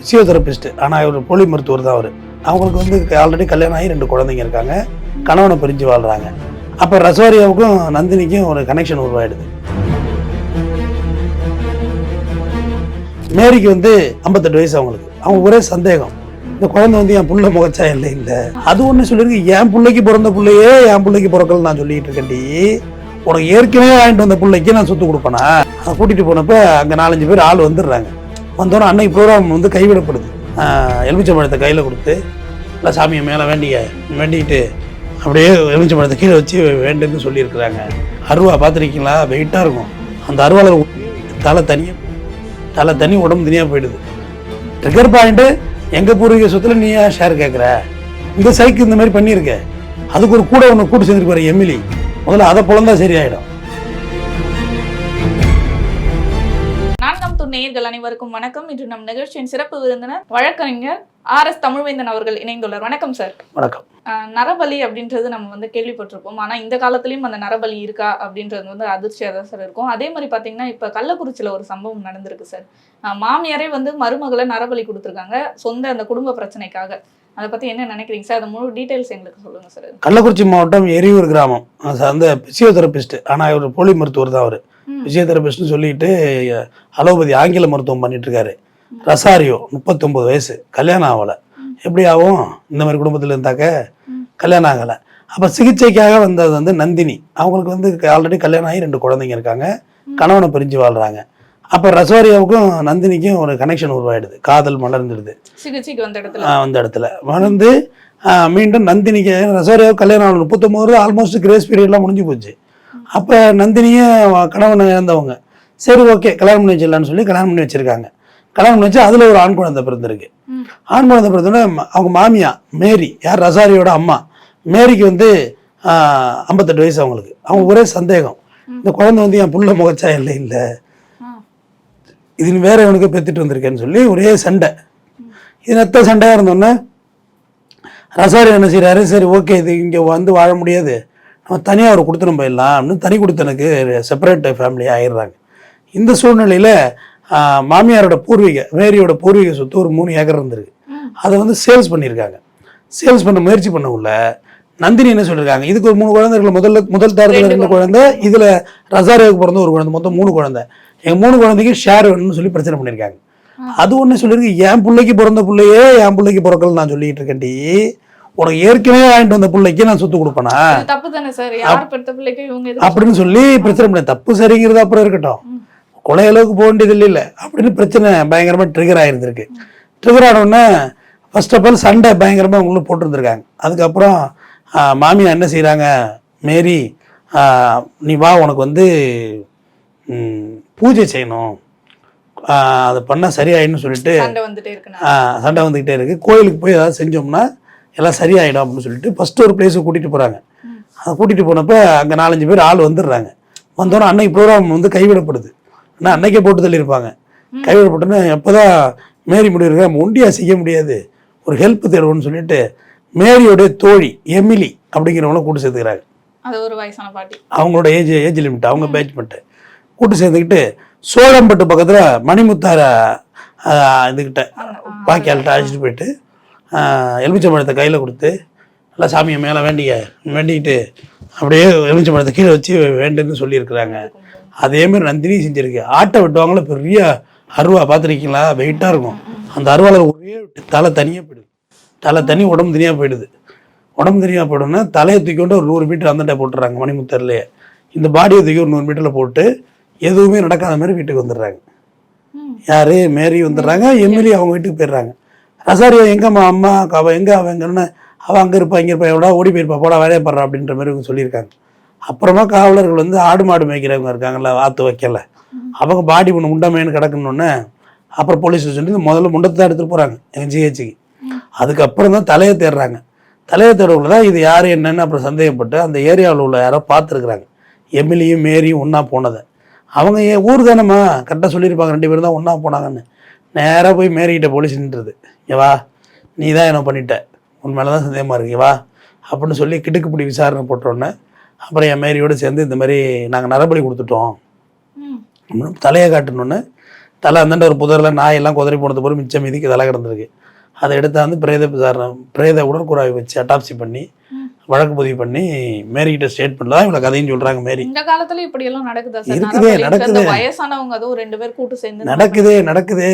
Physiotherapist ஆனால் இவர் போலி மருத்துவர் தான் அவர். அவங்களுக்கு வந்து ஆல்ரெடி கல்யாணம் ஆகி ரெண்டு குழந்தைங்க இருக்காங்க. கணவனை பிரிஞ்சு வாழ்கிறாங்க அப்போ ரசோரியாவுக்கும் நந்தினிக்கும் ஒரு கனெக்ஷன் உருவாயிடுது. மேரிக்கு வந்து ஐம்பத்தெட்டு வயசு அவங்களுக்கு. அவங்க ஒரே சந்தேகம். இந்த குழந்தை வந்து என் புள்ள முகச்சா இல்லை இல்லை. அது ஒன்று சொல்லியிருக்கு. என் பிள்ளைக்கு பிறந்த பிள்ளையே என் பிள்ளைக்கு பிறக்கல நான் சொல்லிட்டு இருக்கேன்டி. உனக்கு ஏற்கனவே வாங்கிட்டு வந்த பிள்ளைக்கு நான் சொத்து கொடுப்பேனா? அதை கூட்டிகிட்டு போனப்போ அங்கே நாலஞ்சு பேர் ஆள் வந்துடுறாங்க. வந்தோன்னே அன்னைக்கு ப்ரோக்ராம் வந்து கைவிடப்படுது. எலுமிச்சை பழத்தை கையில் கொடுத்து இல்லை சாமியை மேலே வேண்டிய வேண்டிக்கிட்டு அப்படியே எலுமிச்சை பழத்தை கீழே வச்சு வேண்டுன்னு சொல்லியிருக்கிறாங்க. அருவா பார்த்துருக்கீங்களா? வெயிட்டாக இருக்கும். அந்த அருவாவில் தலை தனியாக தலை தனி உடம்பு தனியாக போயிடுது. ட்ரிகர் பாயிண்ட்டு எங்கள் பூர்வீக சொத்தில் நீ ஏன் ஷேர் கேட்குற இந்த சைக்கு இந்த மாதிரி பண்ணியிருக்க. அதுக்கு ஒரு கூட ஒன்று கூட்டு சேர்ந்துருப்பாரு எம்எல்ஏ. முதல்ல அதை பொழந்தா சரியாயிடும். துண் நேயர்கள் அனைவருக்கும் வணக்கம். இன்று நம் நிகழ்ச்சியின் சிறப்பு விருந்தினர் வழக்கறிஞர் ஆர் எஸ் தமிழ்வேந்தன் அவர்கள் இணைந்துள்ளார். வணக்கம் சார். வணக்கம். நரபலி அப்படின்றது நம்ம வந்து கேள்விப்பட்டிருப்போம். ஆனா இந்த காலத்துலயும் அந்த நரபலி இருக்கா அப்படின்றது வந்து அதிர்ச்சியாக தான் சார் இருக்கும். அதே மாதிரி பாத்தீங்கன்னா இப்ப கள்ளக்குறிச்சியில ஒரு சம்பவம் நடந்திருக்கு சார். மாமியாரே வந்து மருமகளை நரபலி கொடுத்துருக்காங்க சொந்த அந்த குடும்ப பிரச்சனைக்காக. அதை பத்தி என்ன நினைக்கிறீங்க சார்? அது முழு டீடைல்ஸ் எங்களுக்கு சொல்லுங்க சார். கள்ளக்குறிச்சி மாவட்டம் எரியூர் கிராமம். அது அந்த பிசியோதெரபிஸ்ட் ஆனால் இவர் போலி மருத்துவர் தான் அவர். ம். பிசியோதெரபிஸ்ட்னு சொல்லிட்டு அலோபதி ஆங்கில மருத்துவம் பண்ணிட்டு இருக்காரு ரசாரியோ முப்பத்தொம்பது வயசு கல்யாணம் ஆகலை. எப்படி ஆகும்? இந்த மாதிரி குடும்பத்தில் இருந்தாக்க. கல்யாணம் ஆகலை. அப்போ சிகிச்சைக்காக வந்தது வந்து நந்தினி. அவங்களுக்கு வந்து ஆல்ரெடி கல்யாணம் ஆகி ரெண்டு குழந்தைங்க இருக்காங்க. கணவனை பிரிஞ்சு வாழ்கிறாங்க அப்போ ரசோரியாவுக்கும் நந்தினிக்கும் ஒரு கனெக்ஷன் உருவாயிடுது. காதல் மலர்ந்துடுது. சிகிச்சைக்கு வந்த இடத்துல. அந்த இடத்துல. வளர்ந்து ஆஹ் மீண்டும் நந்தினிக்கு ரசோரியாவுக்கு கல்யாணம் ஆகணும் முப்பத்தொம்பது ஆல்மோஸ்ட் கிரேஸ் பீரியட்லாம் முடிஞ்சு போச்சு. அப்போ நந்தினியே அவ கணவனை இழந்தவங்க. சரி ஓகே கல்யாணம் பண்ணி வச்சிடலான்னு சொல்லி கல்யாணம் பண்ணி வச்சிருக்காங்க. கல்யாணம் பண்ணி வச்சு அதில் ஒரு ஆண் குழந்தை பிறந்திருக்கு. ஆண் குழந்தை பிறந்தோடனே அவங்க மாமியா மேரி யார்? ரசாரியோட அம்மா. மேரிக்கு வந்து ஐம்பத்தெட்டு வயசு அவங்களுக்கு. அவங்க ஒரே சந்தேகம். இந்த குழந்தை வந்து என் புள்ள முகச்சா இல்லை இல்லை. ஆ. இது வேற இவனுக்கு பெத்துட்டு வந்திருக்கேன்னு சொல்லி ஒரே சண்டை. இது நெத்த சண்டையாக இருந்தோன்னே ரசாரி என்ன செய்கிறாரு சரி ஓகே இது இங்கே வந்து வாழ முடியாது. நம்ம தனியாக ஒரு கொடுத்துரும் போயிடலாம் அப்படின்னு தனி கொடுத்தனுக்கு செப்பரேட் ஃபேமிலி ஆயிடுறாங்க. இந்த சூழ்நிலையில் மாமியாரோட பூர்வீக மேரியோட பூர்வீக சொத்து ஒரு மூணு ஏக்கர் இருந்திருக்கு. அதை வந்து சேல்ஸ் பண்ணியிருக்காங்க. சேல்ஸ் பண்ண முயற்சி பண்ணக்குள்ள நந்தினி என்ன சொல்லியிருக்காங்க? இதுக்கு ஒரு மூணு குழந்தை இருக்குல்ல முதல்ல முதல் தரத்தில் ரெண்டு குழந்தை. இதில் ரசாரியாவுக்கு பிறந்த ஒரு குழந்தை மொத்தம் மூணு குழந்தை. எங்கள் மூணு குழந்தைக்கு ஷேர் வேணும்னு சொல்லி பிரச்சனை பண்ணியிருக்காங்க. அது ஒன்று சொல்லியிருக்கு என் பிள்ளைக்கு பிறந்த பிள்ளையே என் பிள்ளைக்கு பிறக்கல நான் சொல்லிட்டு இருக்கேன்டி. உனக்கு ஏற்கனவே வாங்கிட்டு வந்த பிள்ளைக்கு நான் சொத்து கொடுப்பேனா? தப்பு தானே சார்? யார் பெற்ற பிள்ளைக்கு இவங்க அப்படின்னு சொல்லி பிரச்சனை பண்ண தப்பு சரிங்கிறது அப்புறம் இருக்கட்டும். கொலை அளவுக்கு போக வேண்டியது இல்லை. அப்படின்னு பிரச்சனை பயங்கரமாக ட்ரிகர் ஆகிருந்திருக்கு ட்ரிகர் ஆனவுடனே ஃபர்ஸ்ட் ஆஃப் ஆல் சண்டை பயங்கரமாக உங்களுக்கு போட்டிருந்துருக்காங்க. அதுக்கப்புறம் மாமியார் என்ன செய்கிறாங்க மேரி நீ வா உனக்கு வந்து பூஜை செய்யணும். அது பண்ணால் சரியாயின்னு சொல்லிட்டு சண்டை வந்துக்கிட்டே இருக்குது கோயிலுக்கு போய் ஏதாவது செஞ்சோம்னா எல்லாம் சரியாயிடும் அப்படின்னு சொல்லிட்டு ஃபஸ்ட்டு ஒரு பிளேஸுக்கு கூட்டிகிட்டு போகிறாங்க. அதை கூட்டிகிட்டு போனப்போ அங்கே நாலஞ்சு பேர் ஆள் வந்துடுறாங்க. வந்தோன்னே அன்னைக்கு ப்ரோக்ராம் வந்து கைவிடப்படுது. ஆனால் அன்னைக்கே போட்டு தள்ளியிருப்பாங்க. கைவிடப்பட்டோன்னே எப்போ தான் மேரி முடிவு நம்ம ஒண்டியாக செய்ய முடியாது. ஒரு ஹெல்ப் தேடுவோம்னு சொல்லிட்டு மேரியோடைய தோழி எமிலி அப்படிங்கிறவங்கள கூட்டு சேர்த்துக்கிறாங்க. அது ஒரு வயசான பாட்டி. அவங்களோட ஏஜ் ஏஜ் லிமிட் அவங்க பேட்ச்மெண்ட்டு கூட்டு சேர்ந்துக்கிட்டு சோழம்பட்டு பக்கத்தில் மணிமுத்தார ஆஹ், இதுகிட்ட பாக்கியால்கிட்ட அழைச்சிட்டு போயிட்டு எலுமிச்சை பழத்தை கையில் கொடுத்து நல்லா சாமியை மேலே வேண்டிய வேண்டிக்கிட்டு அப்படியே எலுமிச்சை பழத்தை கீழே வச்சு வேண்டுன்னு சொல்லியிருக்கிறாங்க. அதேமாரி நந்தினி செஞ்சிருக்கு. ஆட்டை வெட்டுவாங்கள பெரிய அருவா பார்த்துருக்கீங்களா? வெயிட்டாக இருக்கும். அந்த அருவாவில் ஒரே தலை தனியாக போயிடுது. தலை தனி உடம்பு தனியாக போயிடுது. உடம்பு தனியாக போயிடும்னா தலையை தூக்கி கொண்டு ஒரு நூறு மீட்டர் அந்தட்டை போட்டுறாங்க மணிமுத்தர்லேயே. இந்த பாடியை தூக்கி ஒரு நூறு மீட்டரில் போட்டு எதுவுமே நடக்காத மாதிரி வீட்டுக்கு வந்துடுறாங்க. யாரு? மேரி வந்துடுறாங்க எம்எல்ஏ அவங்க வீட்டுக்கு போயிடுறாங்க. ரசாரியோ எங்கம்மா அம்மா அவள் எங்கே அவன் எங்கன்னு அவள் அங்கே இருப்பா இங்கே இருப்பா எவ்வளோ ஓடி போயிருப்பா போடா வேலையை படுறா அப்படின்ற மாதிரி இவங்க சொல்லியிருக்காங்க. அப்புறமா காவலர்கள் வந்து ஆடு மாடு மேய்க்கிறவங்க இருக்காங்கல்ல ஆற்று வைக்கல. அவங்க பாடி ஒன்று முண்டமேன்னு கிடக்கணுன்னே அப்புறம் போலீஸ் ஸ்டேஷன் முதல்ல முண்டத்தை தான் எடுத்துகிட்டு போகிறாங்க எங்கள் ஜிஹெச்சுக்கு அதுக்கப்புறம் தான் தலையை தேடுறாங்க. தலையை தேடக்குள்ள தான் இது யார் என்னன்னு அப்புறம் சந்தேகப்பட்டு அந்த ஏரியாவில் உள்ள யாரோ பார்த்துருக்குறாங்க. எமிலியும் மேரியும் ஒன்றா போனதை. அவங்க ஏன் ஊர் தானேம்மா? கரெக்டாக சொல்லியிருப்பாங்க ரெண்டு பேரும் தான் ஒன்றா போனாங்கன்னு. நேராக போய் மேரிக்கிட்ட போலீஸ் நின்றுது இங்க வா நீ தான் என்ன பண்ணிட்ட உன் மேலே தான் சந்தேகமாக இருக்கு இங்க வா அப்படின்னு சொல்லி கிடுக்குப்பிடி விசாரணை போட்டோன்னே அப்புறம் என் மேரியோடு சேர்ந்து இந்த மாதிரி நாங்கள் நரபலி கொடுத்துட்டோம். அப்படின்னு தலையை காட்டணுன்னு தலை அந்தாண்ட ஒரு புதரில் நாயெல்லாம் குதிரை போனது போல மிச்சம் மீதிக்கு தலை கிடந்திருக்கு அதை எடுத்தாந்து பிரேத விசாரணை பிரேத உடற்குறாய் வச்சு அட்டாப்சி பண்ணி. வழக்கு பதிவு பண்ணி மேரிக்கிட்ட ஸ்டேட்மெண்ட் தான் இவ்வளோ கதையும் சொல்கிறாங்க மேரி. இந்த காலத்துல இப்படி எல்லாம் நடக்குதா சார்? இருக்குதே, நடக்குதே. வயசானவங்க அதுவும் ரெண்டு பேர் கூட்டு சேர்ந்து நடக்குதே நடக்குதே.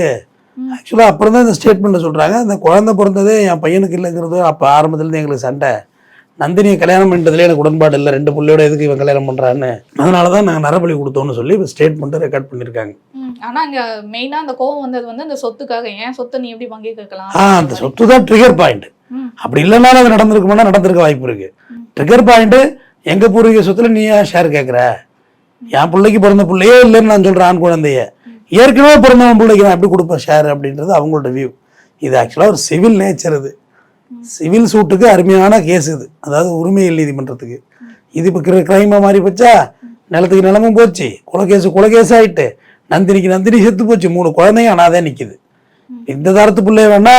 ஆக்சுவலாக அப்புறம் தான் இந்த ஸ்டேட்மெண்ட்டில் சொல்கிறாங்க அந்த குழந்தை பிறந்ததே என் பையனுக்கு இல்லைங்கிறது அப்போ ஆரம்பத்துலேருந்து எங்களுக்கு சண்டை. நந்தினியை கல்யாணம் பண்ணுறதுல எனக்கு உடன்பாடு இல்லை. ரெண்டு புள்ளையோட எதுக்கு இவன் கல்யாணம் பண்ணுறான்னு அதனால தான் நாங்கள் நரபலி கொடுத்தோம்னு சொல்லி இப்போ ஸ்டேட்மெண்ட்டை ரெக்கார்ட் பண்ணியிருக்காங்க ம். ஆனா இங்க மெயினா அந்த கோவம் வந்தது வந்து இந்த சொத்துக்காக. ஏன் சொத்தை நீ எப்படி பங்கு கேட்கலாம் ஆ அந்த சொத்து தான் ட்ரிகர் பாயிண்ட். அப்படி இல்லைனாலும் அது நடந்திருக்குமானா நடந்திருக்க வாய்ப்பு இருக்கு. ட்ரிகர் பாயிண்ட்டு எங்கள் பூர்வீக சொத்துல நீ ஏன் ஷேர் கேட்குற என் பிள்ளைக்கு பிறந்த பிள்ளையே இல்லைன்னு நான் சொல்கிறேன் ஆண் குழந்தைய. ஏற்கனவே பிறந்தவன் பிள்ளைக்கு நான் எப்படி கொடுப்பேன் ஷேர் அப்படின்றது அவங்களோட வியூ இது ஆக்சுவலாக ஒரு சிவில் நேச்சர் இது. சிவில் சூட்டுக்கு அருமையான கேஸ் இது. அதாவது உரிமையில் நீதிமன்றத்துக்கு. இது இப்போ கிரைமாக மாறி போச்சா? நிலத்துக்கு நிலமும் போச்சு. குலகேசு கொலைகேஸ் ஆகிட்டு நந்தினிக்கு நந்தினி செத்து போச்சு. மூணு குழந்தையும் அனாதே நிற்கிது இந்த தரத்து பிள்ளைய வேணா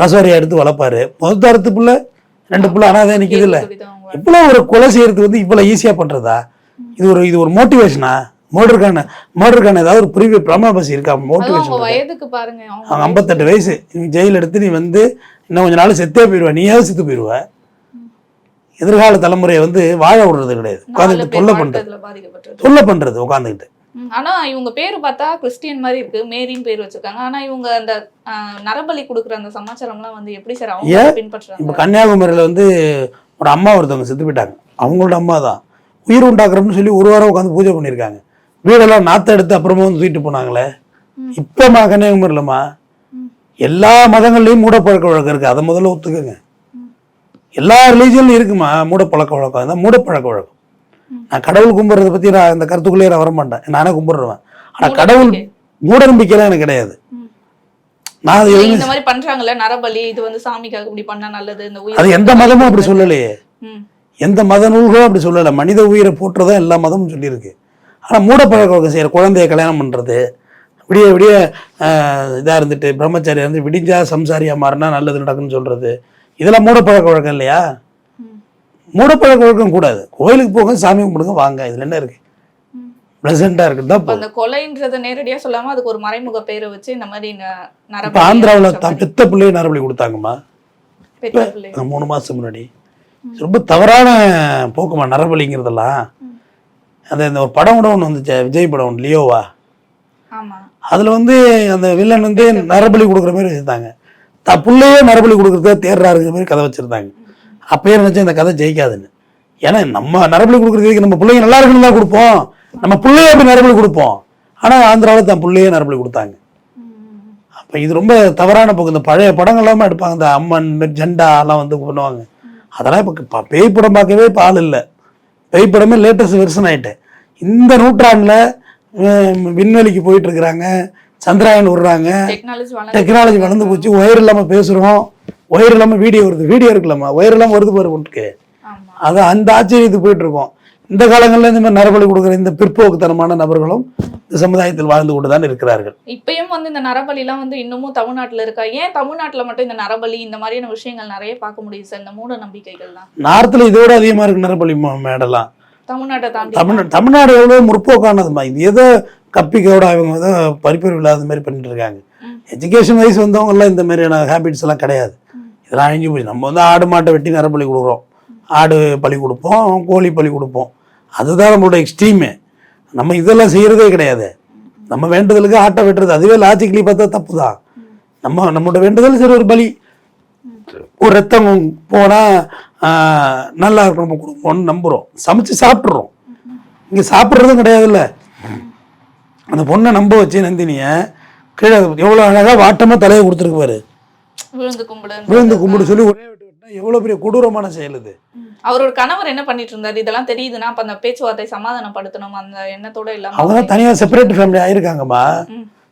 ரசோரியை எடுத்து வளர்ப்பாரு. முதல் தரத்து பிள்ளை ரெண்டு பிள்ளை அனாதே நிக்குது இல்ல? இவ்வளோ ஒரு கொலை செய்யறது வந்து இவ்வளோ ஈஸியாக பண்றதா? இது ஒரு இது ஒரு மோட்டிவேஷனா மர்டருக்கான மர்டருக்கான ஏதாவது ஒரு ப்ரீவிய பிரமாபசி இருக்கா? மோட்டிவேஷன் வயதுக்கு பாருங்க. அவங்க ஐம்பத்தெட்டு வயசு. நீ ஜெயில் எடுத்து நீ வந்து இன்னும் கொஞ்ச நாள் செத்தே போயிடுவ நீயாவது செத்து போயிடுவ எதிர்கால தலைமுறையை வந்து வாழ விடுறது கிடையாது. பேர் தொல்லை பாதிக்கப்பட்டது தொல்லை பண்றது உட்காந்துக்கிட்டு ஆனா இவங்க பேர் பார்த்தா கிறிஸ்டியன் மாதிரி இருக்கு. மேரின்னு பேர் வச்சிருக்காங்க. ஆனா இவங்க அந்த நரபலி கொடுக்குற அந்த சமாச்சாரம்லாம் வந்து எப்படி சார் அவங்க? பின்பற்றுறாங்க? இப்போ கன்னியாகுமரியில் வந்து ஒரு அம்மா ஒருத்தவங்க செத்து போயிட்டாங்க அவங்களோட அம்மா தான். உயிர் உண்டாக்குறோம்னு சொல்லி ஒரு வாரம் உட்காந்து பூஜை பண்ணியிருக்காங்க. வீடெல்லாம் நாற்ற எடுத்து அப்புறமா வந்து தூக்கிட்டு போனாங்களே. ம். இப்போம்மா கன்னியாகுமரியிலம்மா. எல்லா மதங்கள்லையும் மூடப்பழக்க வழக்கம் இருக்குது அதை முதல்ல ஒத்துக்கோங்க. எல்லா ரிலீஜன்லையும் இருக்குமா? மூடப்பழக்க வழக்கம். அதான் மூடப்பழக்க வழக்கம். ம். நான் கடவுள் கும்பிட்றத பற்றி நான் இந்த கருத்துக்குள்ளேயே நான் வர மாட்டேன் நானே கும்பிட்றேன் ஆனால் கடவுள். மூட நம்பிக்கைலாம் எனக்கு கிடையாது. நான் இந்த மாதிரி பண்றாங்கல்ல நரபலி இது வந்து சாமிக்காக இப்படி பண்ணா நல்லது இந்த உயிர் அது எந்த மதமும் அப்படி சொல்லலையே. எந்த மத நூல்களும் அப்படி சொல்லலை. மனித உயிரை போற்றுறதா எல்லா மதமும் சொல்லியிருக்கு. ஆனால் மூடப்பழக்க வழக்கம் செய்கிற குழந்தைய கல்யாணம் பண்ணுறது விடிய விடிய இதாக இருந்துட்டு பிரம்மச்சாரியா இருந்து விடிஞ்சா சம்சாரியாக மாறினா நல்லது நடக்குன்னு சொல்கிறது இதெல்லாம் மூடப்பழக்க வழக்கம் இல்லையா. மூடப்பழக்க வழக்கம் கூடாது. கோயிலுக்கு போங்க சாமி கும்பிடுங்க வாங்க. இதில் என்ன இருக்குது ம். ப்ளசண்ட்டாக இருக்குது தான் இப்ப அந்த கொலைன்றத நேரடியா சொல்லாம அதுக்கு ஒரு மறைமுக பேரை வச்சு இந்த மாதிரி இப்போ ஆந்திராவில் பெத்த பிள்ளைய நரபலி கொடுத்தாங்கம்மா. அந்த மூணு மாதத்துக்கு முன்னாடி. ரொம்ப தவறான போக்குமா நரபலிங்கிறதெல்லாம். அந்த இந்த ஒரு படம் கூட ஒன்று வந்துச்சு விஜய் படம் ஒன்று லியோவா. அதில் வந்து அந்த வில்லன் வந்து நரபலி கொடுக்குற மாதிரி வச்சுருந்தாங்க. த பிள்ளையே நரபலி கொடுக்குறத தேர்றாருங்கிற மாதிரி கதை வச்சுருந்தாங்க. அப்பயே நினச்சேன் இந்த கதை ஜெயிக்காதுன்னு. ஏன்னா நம்ம நரபலி கொடுக்குறதுக்கு நம்ம பிள்ளைங்க நல்லா இருக்குன்னு தான் கொடுப்போம். நம்ம பிள்ளையே அப்படி நரபலி கொடுப்போம். ஆனால் ஆந்திராவில் தான் பிள்ளையே நரபலி கொடுத்தாங்க. அப்போ இது ரொம்ப தவறான போக்கு. இந்த பழைய படங்கள்லாமே எடுப்பாங்க. இந்த அம்மன் ஜெண்டா எல்லாம் வந்து பண்ணுவாங்க. அதெல்லாம் இப்போ பேய் படம் பார்க்கவே இப்போ ஆள் இல்லை. பேய் படமே லேட்டஸ்ட் வெர்ஷன் ஆயிட்டு. இந்த நூற்றாண்டில் விண்வெளிக்கு போயிட்டு இருக்கிறாங்க. சந்திராயன் விடுறாங்க. டெக்னாலஜி வளர்ந்து டெக்னாலஜி வளர்ந்து போச்சு. ஒயர் இல்லாமல் பேசுகிறோம் ஒயர் இல்லாமல் வீடியோ வருது. வீடியோ இருக்கலாமா ஒயர் இல்லாமல் வருது பாரு உனக்கு ஆமா. அது அந்த ஆச்சரியத்துக்கு போயிட்டு இருக்கோம் இந்த காலங்களில் இந்த மாதிரி நரபலி கொடுக்குற இந்த பிற்போக்குத்தனமான நபர்களும் இந்த சமுதாயத்தில் வாழ்ந்து கொண்டு தான் இருக்கிறார்கள். இப்பயும் வந்து இந்த நரபலிலாம் வந்து இன்னமும் தமிழ்நாட்டுல இருக்கா? ஏன் தமிழ்நாட்டுல மட்டும் இந்த நரபலி இந்த மாதிரியான விஷயங்கள் நிறைய பார்க்க முடியுது சார் இந்த மூட நம்பிக்கைகள்லாம்? நார்த்தில் இதோட அதிகமாக இருக்கு நரபலி மே- மேடெல்லாம் தமிழ்நாட்டை தாண்டி. தமிழ்நாடு தமிழ்நாடு எவ்வளோ முற்போக்கானதுமா இது ஏதோ கப்பிக்கோட அவங்க ஏதோ படிப்பறிவு இல்லாத மாதிரி பண்ணிட்டு இருக்காங்க. எஜுகேஷன் வைஸ் வந்தவங்கெல்லாம் இந்த மாதிரியான ஹேபிட்ஸ் எல்லாம் கிடையாது. இதெல்லாம் அழிஞ்சு போச்சு. நம்ம வந்து ஆடு மாட்டை வெட்டி நரபலி கொடுக்குறோம். ஆடு பலி கொடுப்போம் கோழி பலி கொடுப்போம். அதுதான் நம்மளோட எக்ஸ்ட்ரீமு நம்ம இதெல்லாம் செய்கிறதே கிடையாது. நம்ம வேண்டுதலுக்கு ஆட்டை வெட்டுறது அதுவே லாஜிக்கலி பார்த்தா தப்பு தான் நம்ம நம்மளோட வேண்டுதல் சரி ஒரு பலி. ஒரு ரத்தம் போனால் நல்லா இருக்கும் நம்ம குடும்பம்னு நம்புகிறோம் சமைச்சு சாப்பிட்றோம். இங்கே சாப்பிட்றதும் கிடையாதுல்ல. அந்த பொண்ணை நம்ப வச்சு நந்தினியை கீழே எவ்வளோ அழகாக வாட்டமாக தலையை கொடுத்துருக்கு பாரு. விழுந்து கும்பிடு விழுந்து கும்பிடு சொல்லி ஒரே வெட்டு வெட்டினா எவ்வளோ பெரிய கொடூரமான செயல் இது. அவரோட கணவர் என்ன பண்ணிட்டு இருந்தாரு இதெல்லாம் தெரியுதுன்னா அப்ப அந்த பேச்சுவார்த்தை சமாதானப்படுத்தணும். அந்த எண்ணத்தோட அவங்க இல்லாம தான் தனியாக செப்பரேட் ஃபேமிலி ஆயிருக்காங்கம்மா.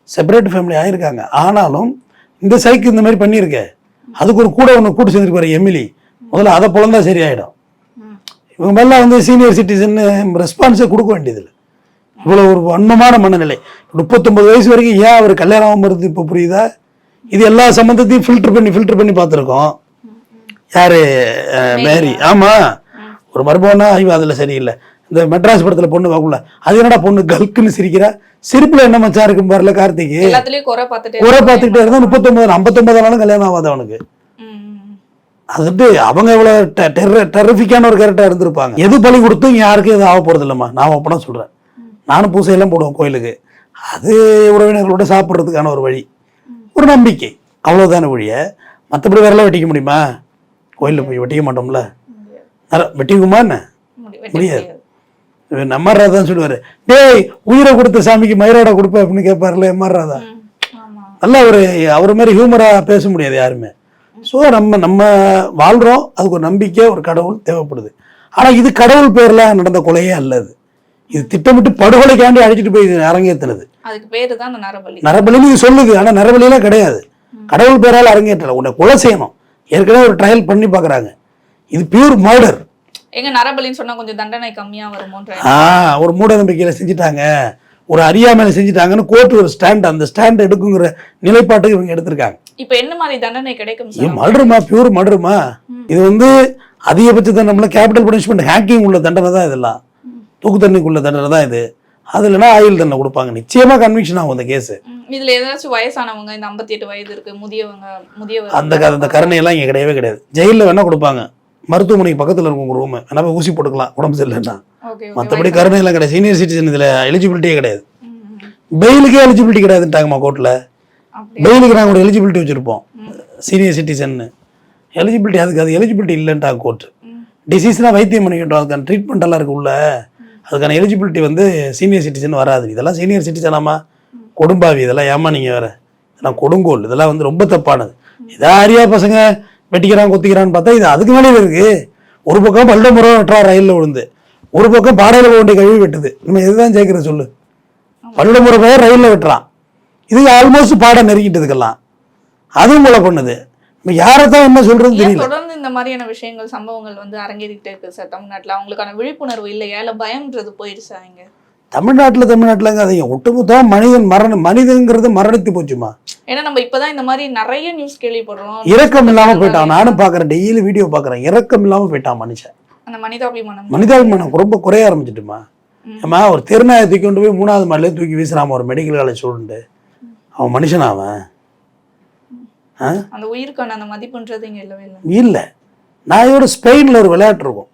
செப்பரேட் ஃபேமிலி ஆயிருக்காங்க. ஆனாலும் இந்த சைக்கு இந்த மாதிரி பண்ணியிருக்கேன் அதுக்கு ஒரு கூட ஒன்று கூட்டு சேர்ந்துருக்கு பாரு எமிலி. முதல்ல அதை பொழந்தா சரியாயிடும். இவங்க மேலே வந்து சீனியர் சிட்டிசன் ரெஸ்பான்ஸே கொடுக்க வேண்டியதில்லை. இவ்வளோ ஒரு வன்மமான மனநிலை. முப்பத்தொன்பது வயசு வரைக்கும் ஏன் அவர் கல்யாணம் இருந்து இப்போ புரியுதா? இது எல்லா சம்மந்தத்தையும் ஃபில்டர் பண்ணி ஃபில்டர் பண்ணி பார்த்துருக்கோம். யாரு மேரி ஆமா. ஒரு மருமகனா ஐயோ அதில் சரியில்லை. இந்த மெட்ராஸ் படத்துல பொண்ணு பார்க்கல அது என்னடா பொண்ணு கல்க்குன்னு சிரிக்கிறா? சிரிப்புல என்ன மச்சான் இருக்கும் பாருல கார்த்திக் குறை பார்த்துட்டே குறை இருப்பாங்க. பார்த்துக்கிட்டே இருந்தா முப்பத்தொன்பது ஐம்பத்தொன்பது நாளும் கல்யாணம் ஆகாது அவனுக்கு. அதுட்டு அவங்க எவ்வளவு டெரிஃபிக்கான ஒரு கேரக்டர் இருந்திருப்பாங்க. எது பலி கொடுத்தும் யாருக்கும் எதுவும் ஆக போறது இல்லைம்மா நான் அப்பனா சொல்றேன். நானும் பூசையெல்லாம் போடுவேன் கோயிலுக்கு. அது உறவினர்களோட சாப்பிட்றதுக்கான ஒரு வழி. ஒரு நம்பிக்கை. அவ்வளவுதானே வழிய மற்றபடி வேறெல்லாம் வெட்டிக்க முடியுமா? கோயிலில் போய் வெட்டிக்க மாட்டோம்ல? வெட்டிக்குமா என்ன? முடியாது. நம்ம ராதா சொல்லுவாரு. டேய் உயிரை கொடுத்த சாமிக்கு மயிராடா கொடுப்ப அப்படின்னு கேட்பாருல எம்ஆர் ராதா? நல்லா ஒரு அவர் மாதிரி ஹியூமரா பேச முடியாது யாருமே. ஸோ நம்ம நம்ம வாழ்றோம். அதுக்கு ஒரு நம்பிக்கை ஒரு கடவுள் தேவைப்படுது. ஆனா இது கடவுள் பேர்ல நடந்த கொலையே அல்ல இது இது திட்டமிட்டு படுகொலைக்காண்டி அழைச்சிட்டு போய் இது அரங்கேற்றினது அதுக்கு பேரு தான் அந்த நரபலி. நரபலின்னு இது சொல்லுது ஆனா நரபலியெல்லாம் கிடையாது. கடவுள் பேரால் அரங்கேற்றல. உன்னை கொலை செய்யணும். ஏற்கனவே ஒரு ட்ரையல் பண்ணி பார்க்கறாங்க இது பியூர் மர்டர் எங்க நரபலின்னு சொன்னா கொஞ்சம் தண்டனை கம்மியா வருமோன்ற ஆ ஒரு மூட நம்பிக்கையில செஞ்சுட்டாங்க. ஒரு அறியாமையில செஞ்சுட்டாங்கன்னு கோர்ட் ஒரு ஸ்டாண்ட் அந்த ஸ்டாண்ட் எடுக்குங்கிற நிலைப்பாட்டுக்கு இவங்க எடுத்திருக்காங்க. இப்ப என்ன மாதிரி தண்டனை கிடைக்கும் மர்டருமா பியூர் மர்டருமா இது வந்து அதிகபட்ச தண்டனை கேபிட்டல் பனிஷ்மெண்ட் ஹேக்கிங் உள்ள தண்டனை தான் இதெல்லாம். தூக்கு தண்ணிக்குள்ள தண்டனை தான் இது. அது இல்லைன்னா ஆயுள் தண்டனை கொடுப்பாங்க. நிச்சயமா கன்விக்ஷன் ஆகும் அந்த கேஸ் இதுல ஏதாச்சும் வயசானவங்க இந்த 58 எட்டு வயது இருக்கு முதியவங்க முதியவர் அந்த அந்த கருணையெல்லாம் இங்கே கிடையவே கிடையாது. ஜெயிலில் வேணா கொடுப்பாங்க. மருத்துவமனைக்கு பக்கத்தில் இருக்கும் ரூம் வேணா ஊசி போட்டுக்கலாம் உடம்பு சரியில்லைன்னா. மற்றபடி கருணையெல்லாம் கிடையாது. சீனியர் சிட்டிசன் இதில் எலிஜிபிலிட்டியே கிடையாது. பெயிலுக்கே எலிஜிபிலிட்டி கிடையாதுட்டாங்கம்மா கோர்ட்டில் பெயிலுக்கு நாங்கள் ஒரு எலிஜிபிலிட்டி வச்சுருப்போம். சீனியர் சிட்டிசன்னு எலிஜிபிலிட்டி அதுக்கு அது எலிஜிபிலிட்டி இல்லைன்ட்டாங்க கோர்ட்டு ம். டிசீஸ்னால் வைத்தியம் பண்ணிக்கிட்டோம். அதுக்கான ட்ரீட்மெண்ட் எல்லாம் இருக்கு உள்ள. அதுக்கான எலிஜிபிலிட்டி வந்து சீனியர் சிட்டிசன் வராது. இதெல்லாம் சீனியர் சிட்டிசனாமா கொடும்பாவி இதெல்லாம் ஏமா நீங்கள் வேற. இதெல்லாம் கொடுங்கோல். இதெல்லாம் வந்து ரொம்ப தப்பானது. இதாக அறியா பசங்க வெட்டிக்கிறான் கொத்திக்கிறான்னு பார்த்தா இது அதுக்கு மேலே இருக்கு. ஒரு பக்கம் பல்ல முறை வெட்டுறா ரயிலில் விழுந்து. ஒரு பக்கம் பாடையில் போக வேண்டிய கழுவி வெட்டுது. நம்ம இதுதான் ஜெயிக்கிற சொல்லு. பல்ல முறை போய் ரயிலில் வெட்டுறான். இது ஆல்மோஸ்ட் பாடம் நெருங்கிட்டதுக்கெல்லாம் அதுவும் போல பண்ணுது. யாரை தான் என்ன சொல்றதுன்னு ஏன் தெரியல. தொடர்ந்து இந்த மாதிரியான விஷயங்கள் சம்பவங்கள் வந்து அரங்கேறிக்கிட்டே இருக்கு சார் தமிழ்நாட்டுல? அவங்களுக்கான விழிப்புணர்வு இல்லையா? இல்ல பயம்ன்றது போயிடுச்சா இங்க? தமிழ்நாட்டில் தமிழ்நாட்டிலங்க அதிகம்? ஒட்டுமொத்தமாக மனிதன் மரணம் மனிதங்கிறது மரணித்து போச்சுமா? ஏன்னா நம்ம இப்பதான் இந்த மாதிரி நிறைய நியூஸ் கேள்விப்படுறோம். இரக்கம் இல்லாமல் போயிட்டான். நானும் பார்க்குறேன் டெய்லி வீடியோ பார்க்குறேன் இரக்கம் இல்லாமல் போயிட்டான் மனுஷன். அந்த மனிதாபிமானம். மனிதாபிமானம் ரொம்ப குறைய ஆரம்பிச்சிட்டுமா? ம். ஏம்மா ஒரு திருநாயை தூக்கி கொண்டு போய் மூணாவது மாடிலே தூக்கி வீசுறாம ஒரு மெடிக்கல் காலேஜ் ஸ்டூடெண்ட்டு அவன் மனுஷனா அவன்? அந்த உயிருக்கான அந்த மதிப்புன்றது இங்க இல்லவே இல்லை. இல்லை. நாயோட ஸ்பெயினில் ஒரு விளையாட்டு இருக்கும்.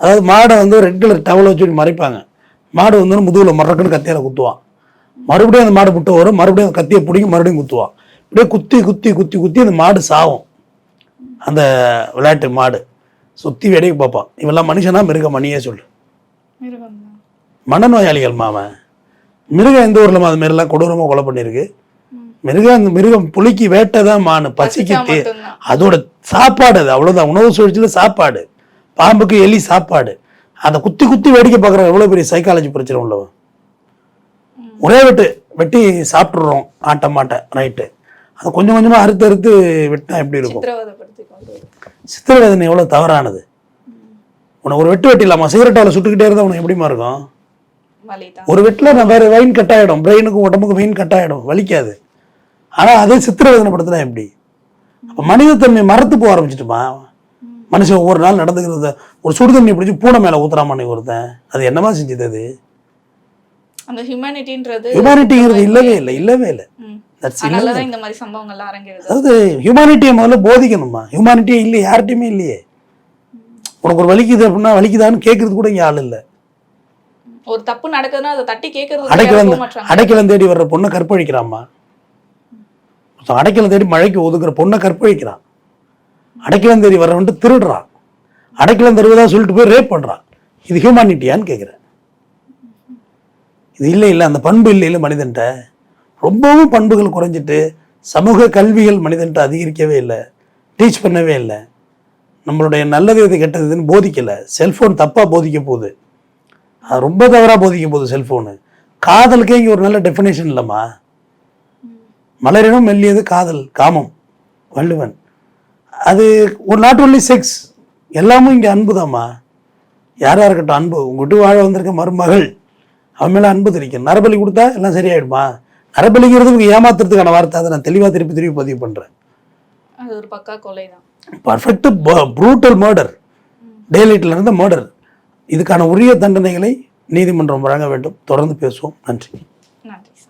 அதாவது மாடை வந்து ரெட் கலர் டவலை வச்சு மறைப்பாங்க. மாடு வந்து முதுகில் மறக்குன்னு கத்தியால் குத்துவான். மறுபடியும் அந்த மாடு முட்டை வரும். மறுபடியும் அந்த கத்தியை பிடிங்கி மறுபடியும் குத்துவான். இப்படியே குத்தி குத்தி குத்தி குத்தி அந்த மாடு சாவும். அந்த விளையாட்டு மாடு. சுற்றி வேடிக்கை பார்ப்பான். இவெல்லாம் மனுஷனா மிருகம் மணியே சொல்லு. மனநோயாளிகள் மாமன் மிருகம் எந்த ஊரில் அது மாதிரிலாம் கொடூரமாக கொலை பண்ணியிருக்கு. மிருகம் மிருகம் புலிக்கு வேட்டை தான் மானு பசிக்கு. அதோட சாப்பாடு அது அவ்வளோதான் உணவு சுழற்சியில் சாப்பாடு. பாம்புக்கு எலி சாப்பாடு. அதை குத்தி குத்தி வேடிக்கை பார்க்குற எவ்வளோ பெரிய சைக்காலஜி பிரச்சனை உள்ளவன் ஒரே வெட்டு வெட்டி சாப்பிட்றோம் ஆட்ட மாட்டேன் ரைட்டு அதை கொஞ்சம் கொஞ்சமாக அறுத்து அறுத்து வெட்டினா எப்படி இருக்கும். சித்திரவேதனை எவ்வளோ தவறானது? உனக்கு ஒரு வெட்டு வெட்டிடலாமா சிகரெட்டாவில் சுட்டுக்கிட்டே இருந்தால் உனக்கு எப்படிமா இருக்கும்? ஒரு வெட்டில் நான் வேறு வைன் கட் ஆகிடும் பிரெயினுக்கும் உடம்புக்கும் வெயின் கட் ஆகிடும் வலிக்காது. ஆனால் அதே சித்திரவேதனைப்படுத்தினா எப்படி? அப்போ மனிதத்தன்மை மறத்து போக ஆரம்பிச்சிட்டுமா? மனுஷன் ஒவ்வொரு நாள் நடந்துக்கிறத ஒரு சுடு தண்ணி பிடிச்சி பூனை மேலே ஊத்துறாம ஒருத்தன். அது என்னமா செஞ்சது அது? அந்த ஹியூமனிட்டின்றது ஹியூமானிட்டிங்கிறது இல்லவே இல்லை இல்லவே இல்லை. இந்த மாதிரி சம்பவங்கள்லாம் அரங்கேறுது. அதாவது ஹியூமானிட்டியை முதல்ல போதிக்கணுமா? ஹியூமானிட்டியே இல்லையே யார்கிட்டயுமே இல்லையே. உனக்கு ஒரு வலிக்குது அப்படின்னா வலிக்குதான்னு கேட்கறது கூட இங்கே ஆள் இல்லை. ஒரு தப்பு நடக்குதுன்னா அதை தட்டி கேட்கறது அடைக்கலம் அடைக்கலம் தேடி வர்ற பொண்ணை கற்பழிக்கிறாம்மா அடைக்கலம் தேடி மழைக்கு ஒதுக்குற பொண்ணை கற்பழிக்கிறான். அடைக்கலம் தேடி வர்றவன்ட்டு திருடுறான். அடைக்கலம் தருவதா சொல்லிட்டு போய் ரேப் பண்ணுறான் இது ஹியூமானிட்டியான்னு கேட்குறேன் இது இல்லை இல்லை அந்த பண்பு இல்லை இல்லை மனிதன்ட்ட ரொம்பவும் பண்புகள் குறைஞ்சிட்டு சமூக கல்விகள் மனிதன்ட்ட அதிகரிக்கவே இல்லை. டீச் பண்ணவே இல்லை. நம்மளுடைய நல்லது இது கெட்டது இதுன்னு போதிக்கலை. செல்ஃபோன் தப்பாக போதிக்க போகுது. அது ரொம்ப தவறாக போதிக்க போகுது செல்ஃபோனு காதலுக்கே இங்கே ஒரு நல்ல டெஃபினேஷன் இல்லைம்மா. மலரினும் மெல்லியது காதல் காமம் வள்ளுவன். அது ஒரு நாட் ஒன்லி செக்ஸ் எல்லாமும் இங்கே அன்பு தாம்மா யாராக இருக்கட்டும் அன்பு. உங்ககிட்ட வாழ வந்திருக்க மருமகள் அவன் மேலே அன்பு தெரிக்கும் நரபலி கொடுத்தா எல்லாம் சரியாயிடுமா? நரபலிங்கிறது ஏமாத்துறதுக்கான வார்த்தை. அதை நான் தெளிவாக திருப்பி திருப்பி பதிவு பண்ணுறேன் அது ஒரு பக்கா கொலை தான் பர்ஃபெக்ட் ப்ரூட்டல் மர்டர் டே லைட்டில் இருந்த மர்டர் இதுக்கான உரிய தண்டனைகளை நீதிமன்றம் வழங்க வேண்டும். தொடர்ந்து பேசுவோம். நன்றி.